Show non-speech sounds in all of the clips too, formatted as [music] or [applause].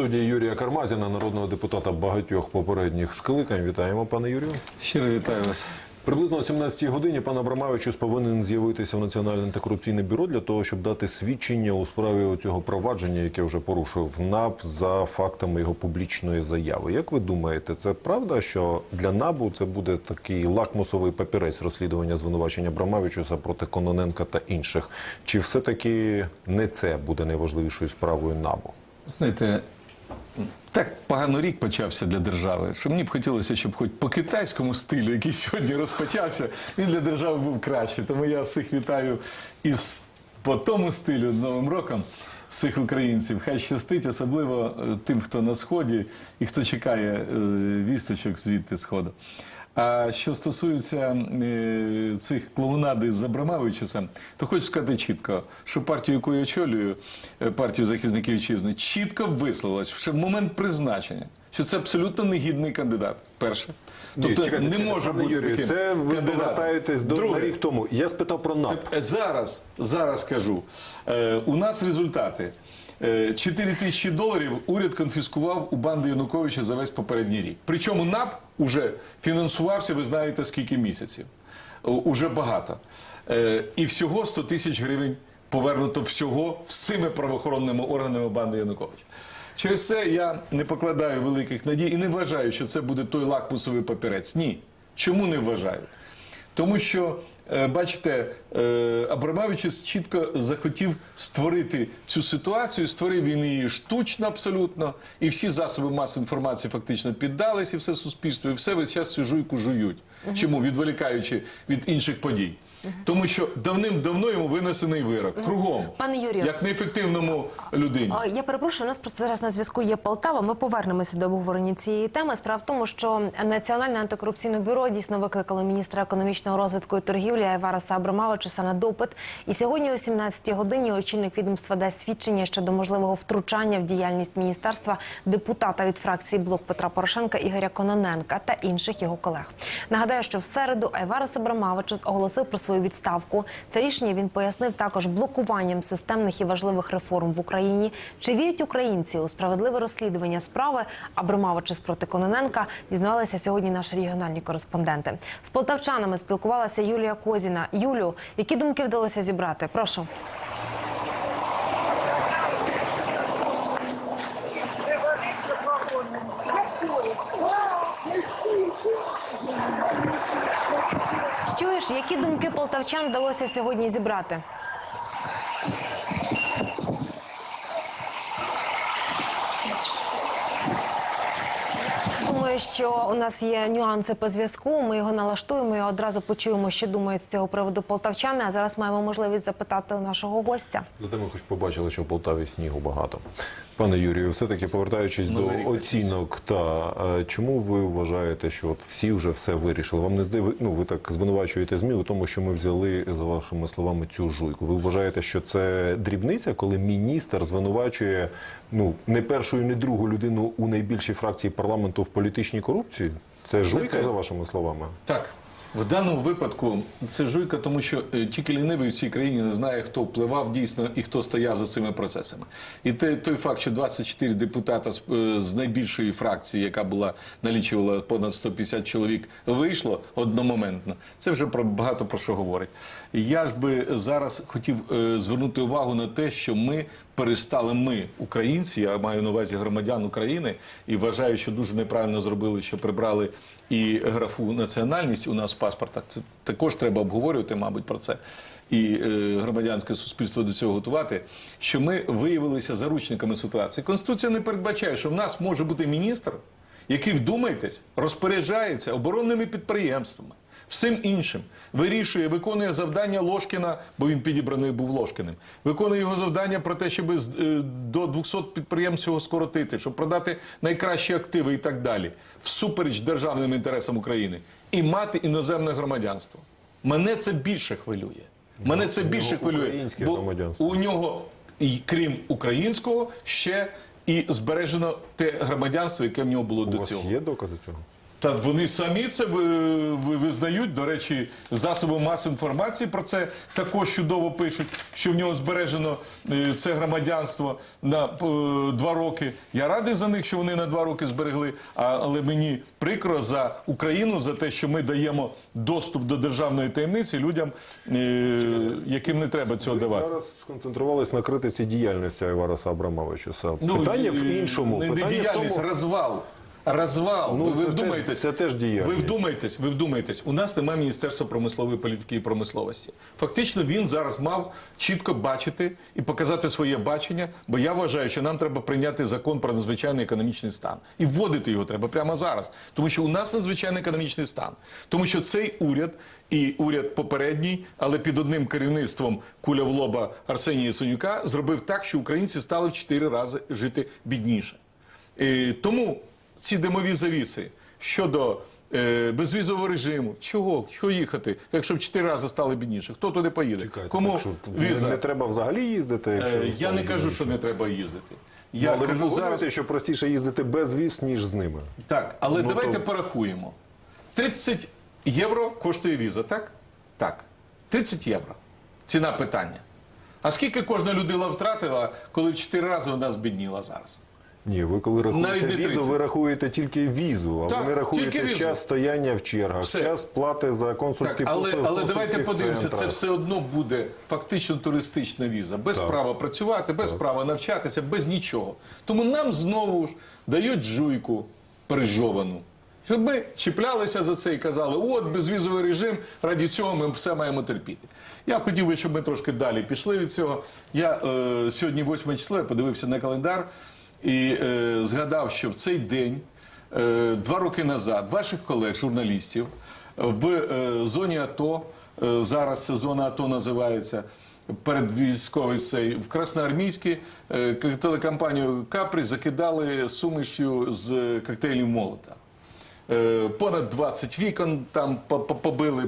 студії Юрія Кармазіна, народного депутата багатьох попередніх скликань. Вітаємо, пане Юрію. Щиро вітаю вас. Приблизно о 17-й годині пан Абрамавичус повинен з'явитися в Національне антикорупційне бюро для того, щоб дати свідчення у справі цього провадження, яке вже порушив НАБ за фактами його публічної заяви. Як ви думаєте, це правда, що для НАБУ це буде такий лакмусовий папірець розслідування звинувачення Абрамавичуса проти Кононенка та інших? Чи все-таки не це буде найважливішою справою НАБУ? Знаєте, так погано рік почався для держави, що мені б хотілося, щоб хоч по китайському стилю, який сьогодні розпочався, він для держави був краще. Тому я всіх вітаю із по тому стилю Новим роком. Всіх українців хай щастить, особливо е, тим, хто на сході і хто чекає е, вісточок звідти сходу. А що стосується е, цих клоунади з Абрамавичусом, то хочу сказати чітко, що партію, яку я очолюю, е, партію захисників вітчизни, чітко висловилась ще в момент призначення, що це абсолютно негідний кандидат. Перше. Ні, Тобто чекайте, не чекайте, може бути Юрію, таким Це ви повертаєтесь до Друге. рік тому. Я спитав про НАБ. Е, Зараз, зараз кажу. Е, у нас результати. Е, 4 тисячі доларів уряд конфіскував у банди Януковича за весь попередній рік. Причому НАП уже фінансувався, ви знаєте, скільки місяців. Уже багато. Е, і всього 100 тисяч гривень повернуто всього всіми правоохоронними органами банди Януковича. Через це я не покладаю великих надій і не вважаю, що це буде той лакмусовий папірець. Ні. Чому не вважаю? Тому що, е, бачите, е, чітко захотів створити цю ситуацію, створив він її штучно абсолютно, і всі засоби маси інформації фактично піддались, і все суспільство, і все весь час жуйку жують. Чому? Відволікаючи від інших подій. Тому що давним-давно йому винесений вирок. Кругом. Пане Юрію. Як неефективному людині. Я перепрошую, у нас просто зараз на зв'язку є Полтава. Ми повернемося до обговорення цієї теми. Справа в тому, що Національне антикорупційне бюро дійсно викликало міністра економічного розвитку і торгівлі Айвараса Абрамавичуса на допит. І сьогодні о 17-й годині очільник відомства дасть свідчення щодо можливого втручання в діяльність міністерства депутата від фракції Блок Петра Порошенка Ігоря Кононенка та інших його колег. Нагадаю, що в середу Айварас Абрамавичус оголосив про свою відставку. Це рішення він пояснив також блокуванням системних і важливих реформ в Україні. Чи вірять українці у справедливе розслідування справи Абрамавичус проти Кононенка? Дізнавалися сьогодні наші регіональні кореспонденти. З полтавчанами спілкувалася Юлія Козіна. Юлю, які думки вдалося зібрати? Прошу. Чуєш, які думки полтавчан вдалося сьогодні зібрати? Думаю, що у нас є нюанси по зв'язку. Ми його налаштуємо і одразу почуємо, що думають з цього приводу полтавчани. А зараз маємо можливість запитати у нашого гостя. Зате ми хоч побачили, що в Полтаві снігу багато. Пане Юрію, все-таки повертаючись Новий рік до оцінок, та е, чому ви вважаєте, що от всі вже все вирішили? Вам не здає, ви- ну ви так звинувачуєте ЗМІ у тому, що ми взяли за вашими словами цю жуйку. Ви вважаєте, що це дрібниця, коли міністр звинувачує ну не першу і не другу людину у найбільшій фракції парламенту в політичній корупції? Це жуйка за вашими словами? Так. В даному випадку це жуйка, тому що е, тільки лінивий в цій країні не знає, хто впливав дійсно і хто стояв за цими процесами. І те- той факт, що 24 депутата з, е, з найбільшої фракції, яка була налічувала понад 150 чоловік, вийшло одномоментно. Це вже про багато про що говорить. Я ж би зараз хотів е, звернути увагу на те, що ми перестали ми, українці, я маю на увазі громадян України, і вважаю, що дуже неправильно зробили, що прибрали і графу національність у нас в паспортах. Це також треба обговорювати, мабуть, про це. І е, громадянське суспільство до цього готувати, що ми виявилися заручниками ситуації. Конституція не передбачає, що в нас може бути міністр, який, вдумайтесь, розпоряджається оборонними підприємствами, всім іншим, вирішує, виконує завдання Ложкіна, бо він підібраний був Ложкіним, виконує його завдання про те, щоб е, до 200 підприємств цього скоротити, щоб продати найкращі активи і так далі, всупереч державним інтересам України, і мати іноземне громадянство. Мене це більше хвилює. Мене це більше хвилює. Бо у нього, крім українського, ще і збережено те громадянство, яке в нього було У до вас цього. є докази цього? Та вони самі це ви- визнають. До речі, засоби масової інформації про це також чудово пишуть, що в нього збережено е, це громадянство на е, два роки. Я радий за них, що вони на два роки зберегли. Але мені прикро за Україну за те, що ми даємо доступ до державної таємниці людям, е, яким не треба цього Ви давати. зараз сконцентрувались на критиці діяльності Айвараса Абрамовича. Питання в е, іншому. Не, не Питання в діяльність, тому, розвал. Розвал. Ну, ви, це теж- вдумаєтесь? це теж діяльність. Ви вдумаєтесь, ви вдумаєтесь. У нас немає Міністерства промислової політики і промисловості. Фактично, він зараз мав чітко бачити і показати своє бачення, бо я вважаю, що нам треба прийняти закон про надзвичайний економічний стан. І вводити його треба прямо зараз. Тому що у нас надзвичайний економічний стан. Тому що цей уряд і уряд попередній, але під одним керівництвом куля в лоба Арсенія Сонюка зробив так, що українці стали в чотири рази жити бідніше. Е, Тому ці димові завіси щодо е, безвізового режиму, чого? Чого їхати, якщо в чотири рази стали бідніше? Хто туди поїде? Чекайте, Кому так що, віза? не треба взагалі їздити? Якщо Е, Я не кажу, що не треба їздити. Ну, Я але ви кажу погоджуєтесь, зараз. що простіше їздити без віз, ніж з ними. Так, але Ну, давайте то- порахуємо. 30 євро коштує віза, так? Так. 30 євро. Ціна питання. А скільки кожна людина втратила, коли в 4 рази вона збідніла зараз? Ні, ви коли рахуєте Навіть не візу, 30. ви рахуєте тільки візу, а Так, ви не рахуєте тільки візу. час стояння в чергах, Все. час плати за консульські Так, але, послуги. в але давайте консульських подивимося, це центрах. все одно буде фактично туристична віза, без права працювати, без права навчатися, без нічого. Тому нам знову ж дають жуйку пережовану. Щоб ми чіплялися за це і казали, от безвізовий режим, раді цього ми все маємо терпіти. Я хотів би, щоб ми трошки далі пішли від цього. Я е, сьогодні 8 число, я подивився на календар і е, згадав, що в цей день, е, два роки назад, ваших колег, журналістів, в е, зоні АТО, е, зараз зона АТО називається, передвійськовий цей, в Красноармійській е, телекомпанію Капрі закидали сумішю з коктейлів Молота. Е, Понад 20 вікон там по- по- побили,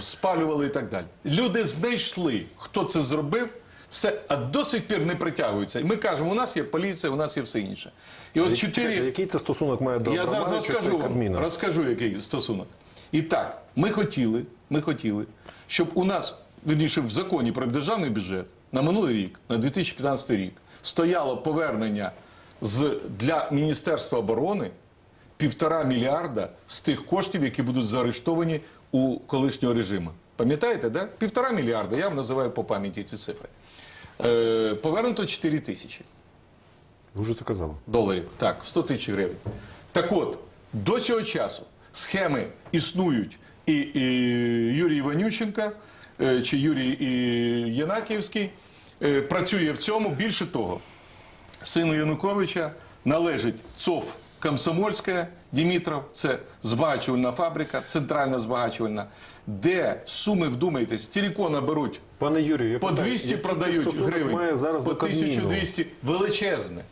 спалювали і так далі. Люди знайшли, хто це зробив, все, а до сих пір не притягуються. І ми кажемо, у нас є поліція, у нас є все інше. І от чотири. Який це стосунок має до Я зараз розкажу вам, розкажу, який стосунок. І так, ми хотіли, ми хотіли, щоб у нас, верніше, в законі про державний бюджет на минулий рік, на 2015 рік, стояло повернення з, для Міністерства оборони півтора мільярда з тих коштів, які будуть заарештовані у колишнього режиму. Пам'ятаєте, да? Півтора мільярда, я вам називаю по пам'яті ці цифри. Е, повернуто 4 тисячі Ви вже це казали. доларів. Так, 100 тисяч гривень. Так от, до цього часу схеми існують. І, і Юрій Іванющенка е, чи Юрій і Янаківський е, працює в цьому. Більше того, сину Януковича належить ЦОВ Комсомольська Дімітров, це збагачувальна фабрика, центральна збагачувальна, де суми, вдумайтесь, тілікона беруть Пане Юрію, я по 200 який це продають гривень, має зараз по 1200 величезне.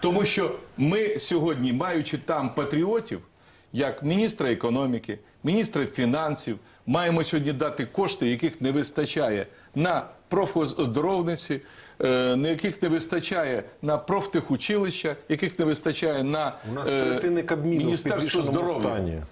Тому що ми сьогодні, маючи там патріотів, як міністра економіки, міністра фінансів, маємо сьогодні дати кошти, яких не вистачає на профоздоровниці, е, на яких не вистачає на профтехучилища, яких не вистачає на У нас е, третини Кабміну Міністерство здоров'я. стані.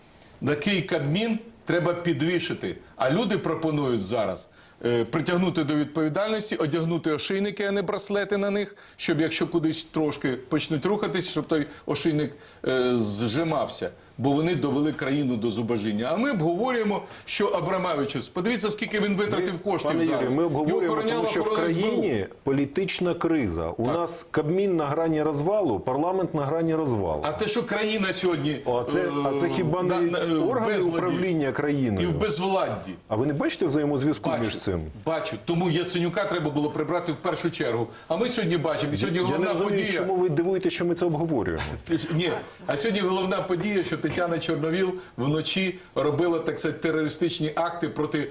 Такий кабмін треба підвішити. А люди пропонують зараз е, притягнути до відповідальності, одягнути ошейники, а не браслети на них, щоб якщо кудись трошки почнуть рухатись, щоб той ошейник е, зжимався. Бо вони довели країну до зубожіння. А ми обговорюємо, що Абрамавичус, подивіться, скільки він витратив коштів Пане зараз. Ми обговорюємо, тому що в охорона СБУ. країні політична криза. У нас Кабмін на грані розвалу, парламент на грані розвалу. А те, що країна сьогодні А це, е, а це хіба не на- органи управління і в безвладді. А ви не бачите взаємозв'язку між цим? бачу. Тому Яценюка треба було прибрати в першу чергу. А ми сьогодні бачимо. І сьогодні Я не розумію, подія. чому ви дивуєте, що ми це обговорюємо. [laughs] Ні, а сьогодні головна подія, що Тетяна Чорновіл вночі робила так сказати, терористичні акти проти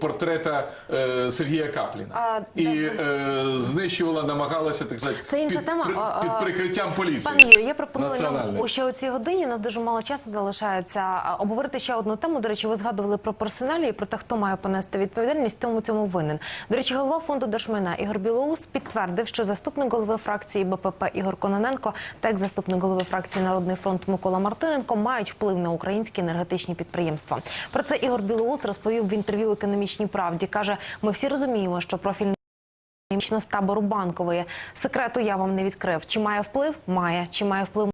портрета е, Сергія Капліна. А, і е, знищувала, намагалася так сказати, Це інша під, тема. при- під прикриттям поліції. Пане Юрію, я пропоную нам ще у цій годині. У нас дуже мало часу залишається обговорити ще одну тему. До речі, ви згадували про персоналі і про те, хто має понести відповідальність, тому цьому винен. До речі, голова фонду держмайна Ігор Білоус підтвердив, що заступник голови фракції БПП Ігор Кононенко та як заступник голови фракції Народний фронт Микола Мартиненко мають мають вплив на українські енергетичні підприємства. Про це Ігор Білоус розповів в інтерв'ю економічній правді. каже: ми всі розуміємо, що профільний з табору банкової секрету я вам не відкрив. Чи має вплив? Має. Чи має вплив